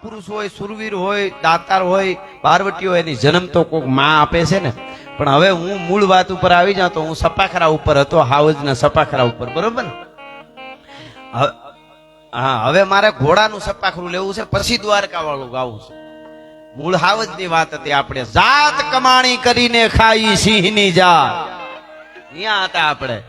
મહાપુરુષ હોય, સુરવીર હોય, દાતાર હોય, પાર્વતી હોય, એની જન્મ તો કોકમાં આપે છે ને. પણ હવે હું મૂળ વાત ઉપર આવી જાઉં તો હું સપાખરા ઉપર હતો હાવજના સપાખરા ઉપર, બરોબર ને? હા, હવે મારે ઘોડાનું સપાખરું લેવું છે, પછી દ્વારકા વાળું ગાવું છે. મૂળ હાવજની વાત હતી આપણે, જાત કમાણી કરીને ખાઈ સિંહની જાત. અહીંયા હતા આપણે.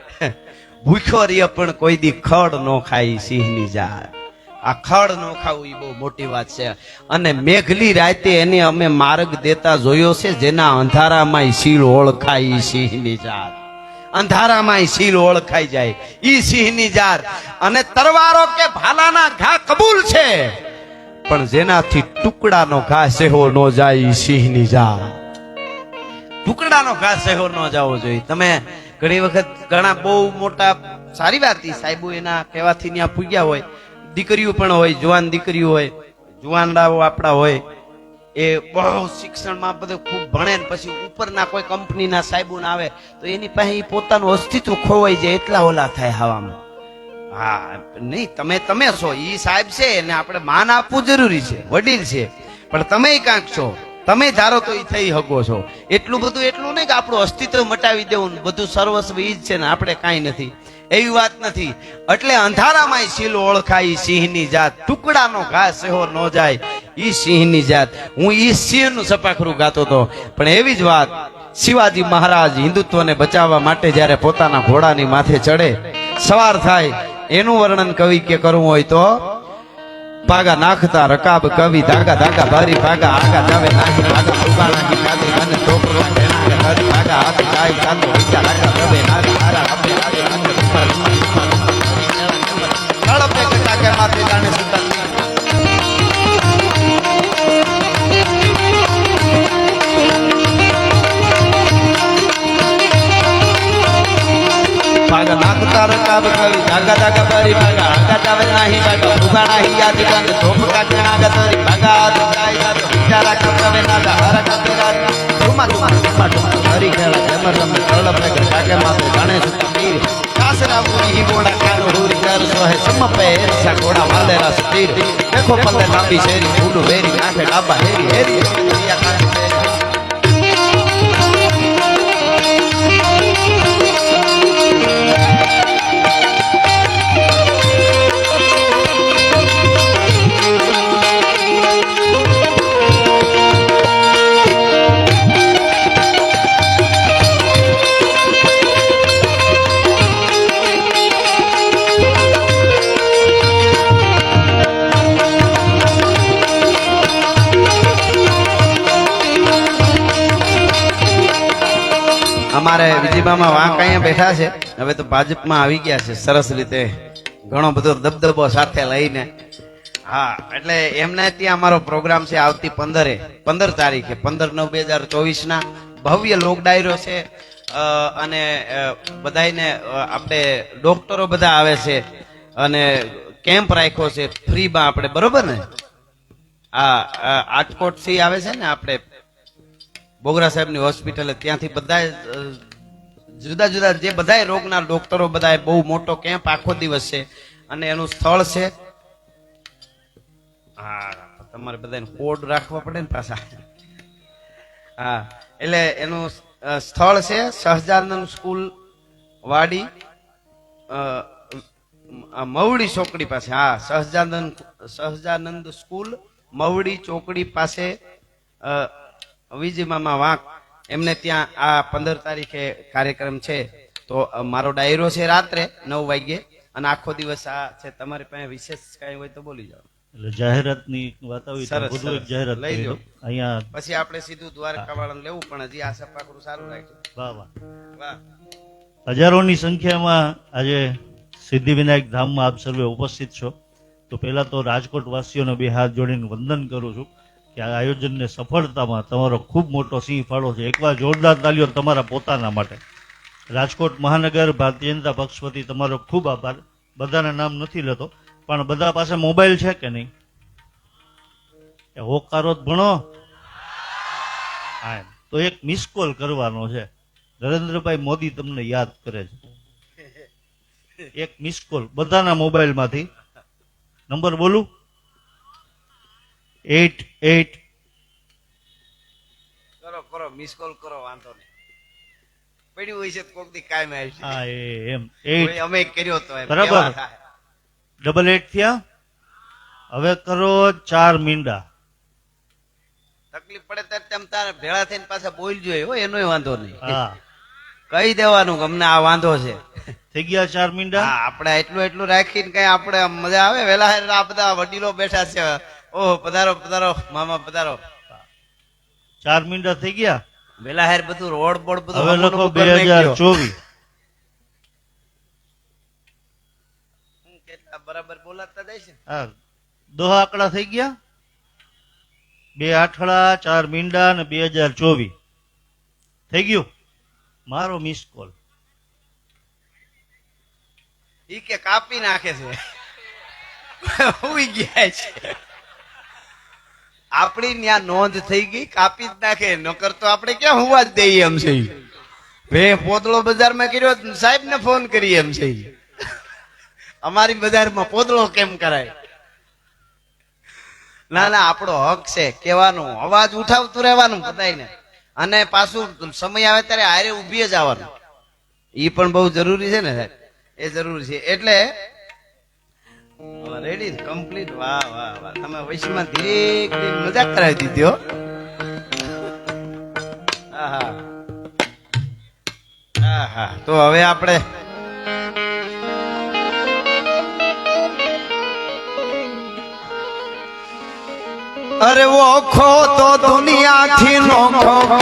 ભૂખ્યો રહીએ પણ કોઈ દી ખડ નો ખાઈ સિંહની જાત. આ નો ખાવું એ બહુ મોટી વાત છે. અને મેઘલી રાતે એને અમે માર્ગ દેતા જોયો છે, જેના અંધારામાં શીલ ઓળખાય એ સિંહની જાત. અંધારામાં શીલ ઓળખાઈ જાય. ઈ સિંહની જાત. અને તરવારો કે ભાલાના ઘા કબૂલ છે. પણ જેનાથી ટુકડાનો ઘા સેહો ન જાય સિંહની જાત. ટુકડાનો ઘા સેહો ન જવો જોઈએ. તમે ઘણી વખત ઘણા બહુ મોટા સારી વાત સાહેબો એના કહેવાથી ત્યાં પૂગ્યા હોય. દીકરીઓ પણ હોય, જુવાન દીકરીઓ હોય જુવાનડાઓ આપણા હોય, એ બહુ શિક્ષણમાં બધું ખૂબ ભણે ને પછી ઉપરના કોઈ કંપનીના સાહેબો આવે, તો એની પાસે એ પોતાનું અસ્તિત્વ ખોવાઈ જાય, એટલા ઓલા થાય હવામાં. હા, નહીં, તમે તમે છો, એ સાહેબ છે એને આપણે માન આપવું જરૂરી છે, વડીલ છે, પણ તમે કાંક છો, તમે ધારો તો એ થઈ શકો છો. એટલું બધું એટલું નહીં કે આપણું અસ્તિત્વ મટાવી દેવું બધું સર્વસ્વ ઈ જ છે ને, આપણે કાંઈ નથી. એવી વાત નથી. એટલે અંધારામાં શીલ ઓળખાય, ઈ સિંહની જાત. ટુકડાનો ઘા સેહો ન જાય, ઈ સિંહની જાત. હું ઈ સિંહનું સપાખરું ગાતો હતો પણ એવી જ વાત, શિવાજી મહારાજ હિન્દુત્વને બચાવવા માટે જ્યારે પોતાના ઘોડાની માથે ચડે, સવાર થાય, એનું વર્ણન કવિ કે કરવું હોય તો પાગા નાખતા રકાબ કવિ, ધાગા ધાગા ભારી, ભાગા આગા જાવે નાખી, ભાગા ઊભા નાખી કાદી અને ભેણાગે ભાગા હાથ જાય કાંદો વિચાર આગા રવે નાગા કવિ ધાગા ધાગા ભારી ભાગા આગા જાવે નાહી ભાગા ઊભા નાહી યાદી કાંદ ધોપ કાકણા ગતરી ભાગા હાથ જાય જાતો વિચારા કપવે નાગા હારા કપે રાત ધુમા ધુમા ધુમા ધુમા હરી ખેલા જમર રમે તળપે ગટા કે માથે જાણે સુતન તીર કાસરા મુરી હી બોડા કાનો હુરી કર સોહે સમ પે એસા ઘોડા વાલેરા સ્પીર દેખો પલ્લે લાંબી શેરી ફૂડું વેરી નાખે અમારે વિજયબામાં વાંક અહીંયા બેઠા છે. હવે તો ભાજપમાં આવી ગયા છે. સરસ રીતે ઘણો બધો દબદબો સાથે લઈને. હા, એટલે એમને ત્યાં અમારો પ્રોગ્રામ છે આવતી પંદરે. પંદર તારીખે, પંદર નવ બે હજાર ચોવીસના ભવ્ય લોક ડાયરો છે. અને બધાને આપણે ડોક્ટરો બધા આવે છે અને કેમ્પ રાખ્યો છે. ફ્રીમાં આપણે, બરોબર ને? આ આટકોટથી આવે છે ને આપણે? બોગરા સાહેબની હોસ્પિટલે ત્યાંથી બધા જુદા જુદા જે બધા રોગના ડોક્ટરો બધા બહુ મોટો કેમ્પ આખો દિવસ છે. અને એનું સ્થળ છે. હા તમારે બધાને કોડ રાખવા પડે ને પાછા. હા એટલે એનું સ્થળ છે સહજાનંદ સ્કૂલ વાડી મવડી ચોકડી પાસે. હા સહજાનંદ સહજાનંદ સ્કૂલ મવડી ચોકડી પાસે અ, મામા વાંક એમને ત્યાં આ પંદર તારીખે કાર્યક્રમ છે. તો મારો ડાયરો છે રાત્રે નવ વાગ્યે અને આખો દિવસ આ છે. તમારી પાસે વિશેષ કઈ હોય તો બોલી જાઓ. એટલે જાહેરાતની વાત આવી એક જાહેરાત લઈ લો. અહીંયા પછી આપણે સીધું દ્વારકા વાળાને લેવું પણ હજી આ સપાકરું સારું રાખ્યું. વાહ વાહ. વાહ. હજારોની સંખ્યામાં આજે સિદ્ધિવિનાયક ધામમાં આપ સર્વે ઉપસ્થિત છો. તો પહેલા તો રાજકોટ વાસીઓને બે હાથ જોડીને વંદન કરું છું. કે આ આયોજનને સફળતામાં તમારો ખૂબ મોટો સિંહ ફાળો છે. એકવાર જોરદાર તાલીઓ તમારા પોતાના માટે. રાજકોટ મહાનગર ભારતીય જનતા પક્ષ વતી તમારો ખૂબ આભાર. બધાના નામ નથી લેતો, પણ બધા પાસે મોબાઈલ છે કે નહીં? એ હોકારો ભણો. એમ. તો એક મિસ કોલ કરવાનો છે. નરેન્દ્રભાઈ મોદી તમને યાદ કરે છે. એક મિસ કોલ બધાના મોબાઈલમાંથી. નંબર બોલું? Eight eight. કરો કરો મિસ કોલ કરો વાંધો નહીં. પડ્યું હોય છે કોક દી કાયમ આવશે હા એ એમ. એટ. અમે કર્યો તો બરાબર. ડબલ એટ થયા. હવે કરો ચાર મીંડા. તકલીફ પડે ત્યારે તેમ તારે ભેળા થઈને પાછા બોલજો હો એનોય વાંધો નહીં. હા. કહી દેવાનું અમને આ વાંધો છે. થઈ ગયા ચાર મીંડા? આપણે એટલું એટલું રાખીને કઈ આપણે મજા આવે? વેલા આ બધા વડીલો બેઠા છે. ઓહ પધારો પધારો. મામા પધારો. ચાર મિનિટ થઈ ગયા? વેલા હેર બધું રોડ બોડ બધું હવે લખો બે હજાર ચોવીસ. બરાબર બોલાતા જાય છે હા. દોહા આંકડા થઈ ગયા? બે આઠડા ચાર મીંડા અને બે હજાર ચોવીસ. થઈ ગયું? મારો મિસ કોલ ઈ કે કાપી નાખે છે. ઉઈ ગયા છે. આપણી ત્યાં નોંધ થઈ ગઈ કાપી જ નાખે, નકર તો આપણે ક્યાં હોવા જ દઈએ એમ છે. ભે પોતળો બજારમાં કર્યો સાહેબ ને ફોન કરીએ એમ છે. અમારી બજારમાં પોતળો કેમ કરાય? ના ના, આપણો હક છે કેવાનું અવાજ ઉઠાવતું રહેવાનું બધાયને. અને પાછું સમય આવે ત્યારે હારે ઊભી જ આવવાનું એ પણ બહુ જરૂરી છે ને સાહેબ. એ જરૂરી છે. એટલે રેડી કમ્પ્લીટ વાહ વાહ વાહ. તમે વૈશ્વમાં ધીરે ધીરે મજાક કરાવી દીધી હો. આહા. આહા. તો હવે આપણે અરે ઓખો તો દુનિયાથી નોખો.